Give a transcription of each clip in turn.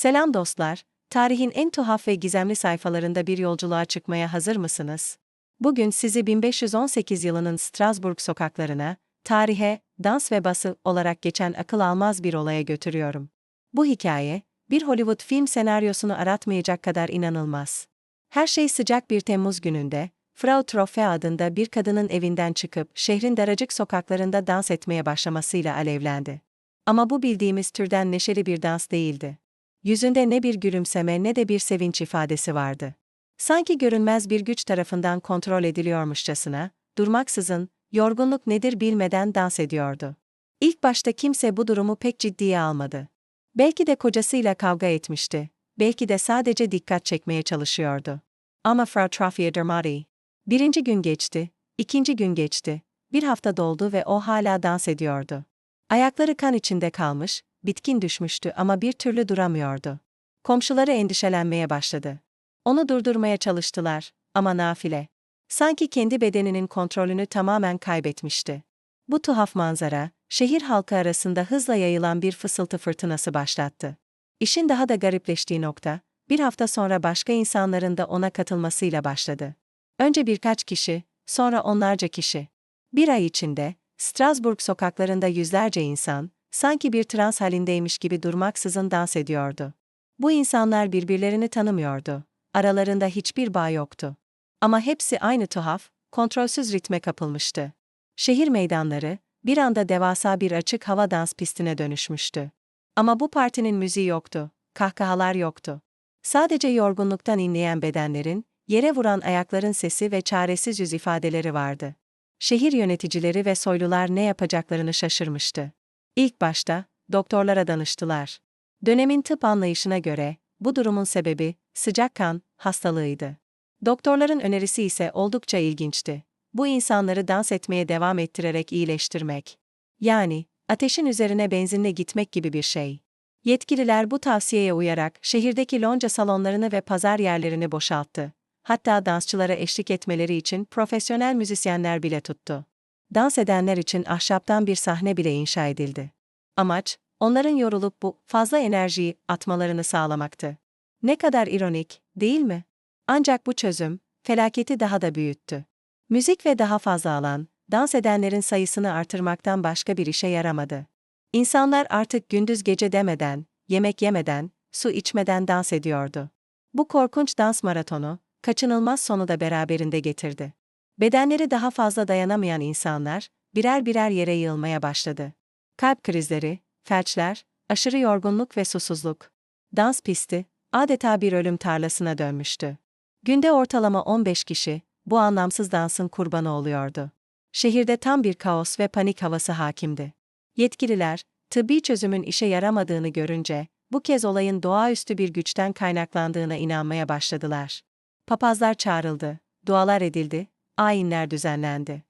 Selam dostlar, tarihin en tuhaf ve gizemli sayfalarında bir yolculuğa çıkmaya hazır mısınız? Bugün sizi 1518 yılının Strasbourg sokaklarına, tarihe, dans ve bası olarak geçen akıl almaz bir olaya götürüyorum. Bu hikaye, bir Hollywood film senaryosunu aratmayacak kadar inanılmaz. Her şey sıcak bir Temmuz gününde, Frau Trofe adında bir kadının evinden çıkıp şehrin daracık sokaklarında dans etmeye başlamasıyla alevlendi. Ama bu bildiğimiz türden neşeli bir dans değildi. Yüzünde ne bir gülümseme ne de bir sevinç ifadesi vardı. Sanki görünmez bir güç tarafından kontrol ediliyormuşçasına, durmaksızın, yorgunluk nedir bilmeden dans ediyordu. İlk başta kimse bu durumu pek ciddiye almadı. Belki de kocasıyla kavga etmişti, belki de sadece dikkat çekmeye çalışıyordu. Ama Frau Trafia Dermati. Birinci gün geçti, ikinci gün geçti, bir hafta doldu ve o hala dans ediyordu. Ayakları kan içinde kalmış, bitkin düşmüştü ama bir türlü duramıyordu. Komşuları endişelenmeye başladı. Onu durdurmaya çalıştılar ama nafile. Sanki kendi bedeninin kontrolünü tamamen kaybetmişti. Bu tuhaf manzara, şehir halkı arasında hızla yayılan bir fısıltı fırtınası başlattı. İşin daha da garipleştiği nokta, bir hafta sonra başka insanların da ona katılmasıyla başladı. Önce birkaç kişi, sonra onlarca kişi. Bir ay içinde, Strasbourg sokaklarında yüzlerce insan, sanki bir trans halindeymiş gibi durmaksızın dans ediyordu. Bu insanlar birbirlerini tanımıyordu. Aralarında hiçbir bağ yoktu. Ama hepsi aynı tuhaf, kontrolsüz ritme kapılmıştı. Şehir meydanları, bir anda devasa bir açık hava dans pistine dönüşmüştü. Ama bu partinin müziği yoktu, kahkahalar yoktu. Sadece yorgunluktan inleyen bedenlerin, yere vuran ayakların sesi ve çaresiz yüz ifadeleri vardı. Şehir yöneticileri ve soylular ne yapacaklarını şaşırmıştı. İlk başta, doktorlara danıştılar. Dönemin tıp anlayışına göre, bu durumun sebebi, sıcak kan, hastalığıydı. Doktorların önerisi ise oldukça ilginçti. Bu insanları dans etmeye devam ettirerek iyileştirmek. Yani, ateşin üzerine benzinle gitmek gibi bir şey. Yetkililer bu tavsiyeye uyarak şehirdeki lonca salonlarını ve pazar yerlerini boşalttı. Hatta dansçılara eşlik etmeleri için profesyonel müzisyenler bile tuttu. Dans edenler için ahşaptan bir sahne bile inşa edildi. Amaç, onların yorulup bu fazla enerjiyi atmalarını sağlamaktı. Ne kadar ironik, değil mi? Ancak bu çözüm, felaketi daha da büyüttü. Müzik ve daha fazla alan, dans edenlerin sayısını artırmaktan başka bir işe yaramadı. İnsanlar artık gündüz gece demeden, yemek yemeden, su içmeden dans ediyordu. Bu korkunç dans maratonu, kaçınılmaz sonu da beraberinde getirdi. Bedenleri daha fazla dayanamayan insanlar, birer birer yere yığılmaya başladı. Kalp krizleri, felçler, aşırı yorgunluk ve susuzluk. Dans pisti, adeta bir ölüm tarlasına dönmüştü. Günde ortalama 15 kişi, bu anlamsız dansın kurbanı oluyordu. Şehirde tam bir kaos ve panik havası hakimdi. Yetkililer, tıbbi çözümün işe yaramadığını görünce, bu kez olayın doğaüstü bir güçten kaynaklandığına inanmaya başladılar. Papazlar çağrıldı, dualar edildi, ayinler düzenlendi.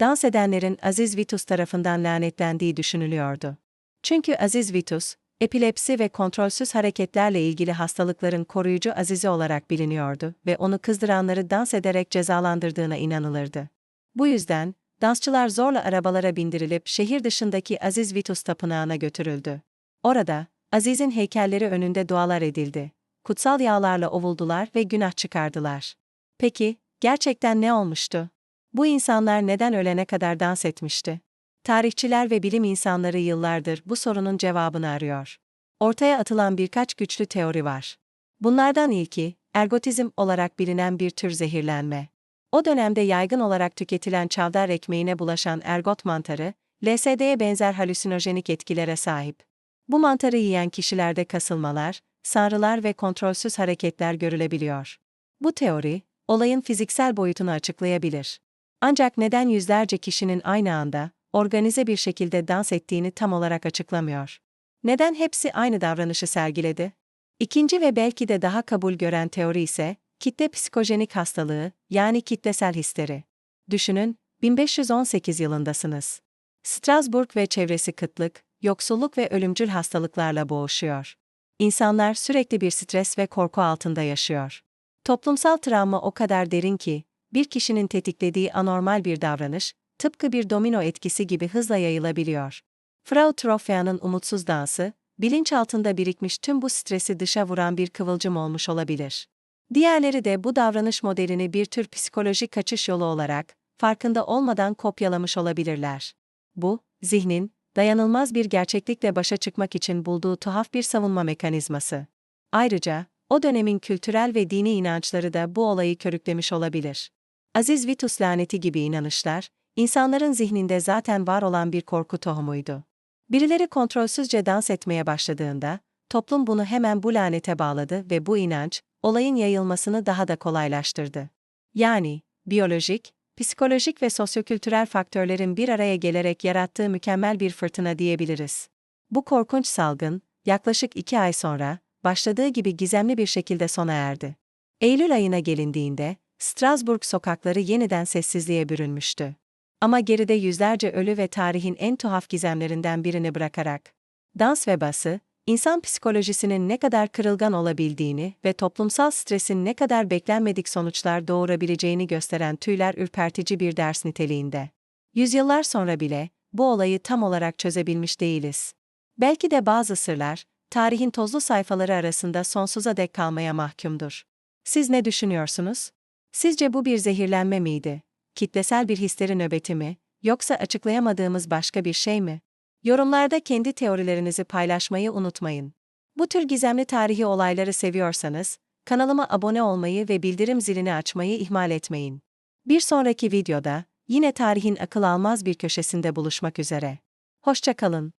Dans edenlerin Aziz Vitus tarafından lanetlendiği düşünülüyordu. Çünkü Aziz Vitus, epilepsi ve kontrolsüz hareketlerle ilgili hastalıkların koruyucu azizi olarak biliniyordu ve onu kızdıranları dans ederek cezalandırdığına inanılırdı. Bu yüzden, dansçılar zorla arabalara bindirilip şehir dışındaki Aziz Vitus tapınağına götürüldü. Orada, Aziz'in heykelleri önünde dualar edildi. Kutsal yağlarla ovuldular ve günah çıkardılar. Peki, gerçekten ne olmuştu? Bu insanlar neden ölene kadar dans etmişti? Tarihçiler ve bilim insanları yıllardır bu sorunun cevabını arıyor. Ortaya atılan birkaç güçlü teori var. Bunlardan ilki, ergotizm olarak bilinen bir tür zehirlenme. O dönemde yaygın olarak tüketilen çavdar ekmeğine bulaşan ergot mantarı, LSD'ye benzer halüsinojenik etkilere sahip. Bu mantarı yiyen kişilerde kasılmalar, sanrılar ve kontrolsüz hareketler görülebiliyor. Bu teori, olayın fiziksel boyutunu açıklayabilir. Ancak neden yüzlerce kişinin aynı anda, organize bir şekilde dans ettiğini tam olarak açıklamıyor. Neden hepsi aynı davranışı sergiledi? İkinci ve belki de daha kabul gören teori ise, kitle psikojenik hastalığı, yani kitlesel histeri. Düşünün, 1518 yılındasınız. Strasbourg ve çevresi kıtlık, yoksulluk ve ölümcül hastalıklarla boğuşuyor. İnsanlar sürekli bir stres ve korku altında yaşıyor. Toplumsal travma o kadar derin ki, bir kişinin tetiklediği anormal bir davranış, tıpkı bir domino etkisi gibi hızla yayılabiliyor. Frau Trofea'nın umutsuz dansı, bilinçaltında birikmiş tüm bu stresi dışa vuran bir kıvılcım olmuş olabilir. Diğerleri de bu davranış modelini bir tür psikolojik kaçış yolu olarak, farkında olmadan kopyalamış olabilirler. Bu, zihnin, dayanılmaz bir gerçeklikle başa çıkmak için bulduğu tuhaf bir savunma mekanizması. Ayrıca, o dönemin kültürel ve dini inançları da bu olayı körüklemiş olabilir. Aziz Vitus laneti gibi inanışlar, insanların zihninde zaten var olan bir korku tohumuydu. Birileri kontrolsüzce dans etmeye başladığında, toplum bunu hemen bu lanete bağladı ve bu inanç, olayın yayılmasını daha da kolaylaştırdı. Yani, biyolojik, psikolojik ve sosyokültürel faktörlerin bir araya gelerek yarattığı mükemmel bir fırtına diyebiliriz. Bu korkunç salgın, yaklaşık iki ay sonra, başladığı gibi gizemli bir şekilde sona erdi. Eylül ayına gelindiğinde, Strasbourg sokakları yeniden sessizliğe bürünmüştü. Ama geride yüzlerce ölü ve tarihin en tuhaf gizemlerinden birini bırakarak. Dans ve bası, insan psikolojisinin ne kadar kırılgan olabildiğini ve toplumsal stresin ne kadar beklenmedik sonuçlar doğurabileceğini gösteren tüyler ürpertici bir ders niteliğinde. Yüzyıllar sonra bile, bu olayı tam olarak çözebilmiş değiliz. Belki de bazı sırlar, tarihin tozlu sayfaları arasında sonsuza dek kalmaya mahkumdur. Siz ne düşünüyorsunuz? Sizce bu bir zehirlenme miydi? Kitlesel bir histeri nöbeti mi? Yoksa açıklayamadığımız başka bir şey mi? Yorumlarda kendi teorilerinizi paylaşmayı unutmayın. Bu tür gizemli tarihi olayları seviyorsanız, kanalıma abone olmayı ve bildirim zilini açmayı ihmal etmeyin. Bir sonraki videoda, yine tarihin akıl almaz bir köşesinde buluşmak üzere. Hoşça kalın.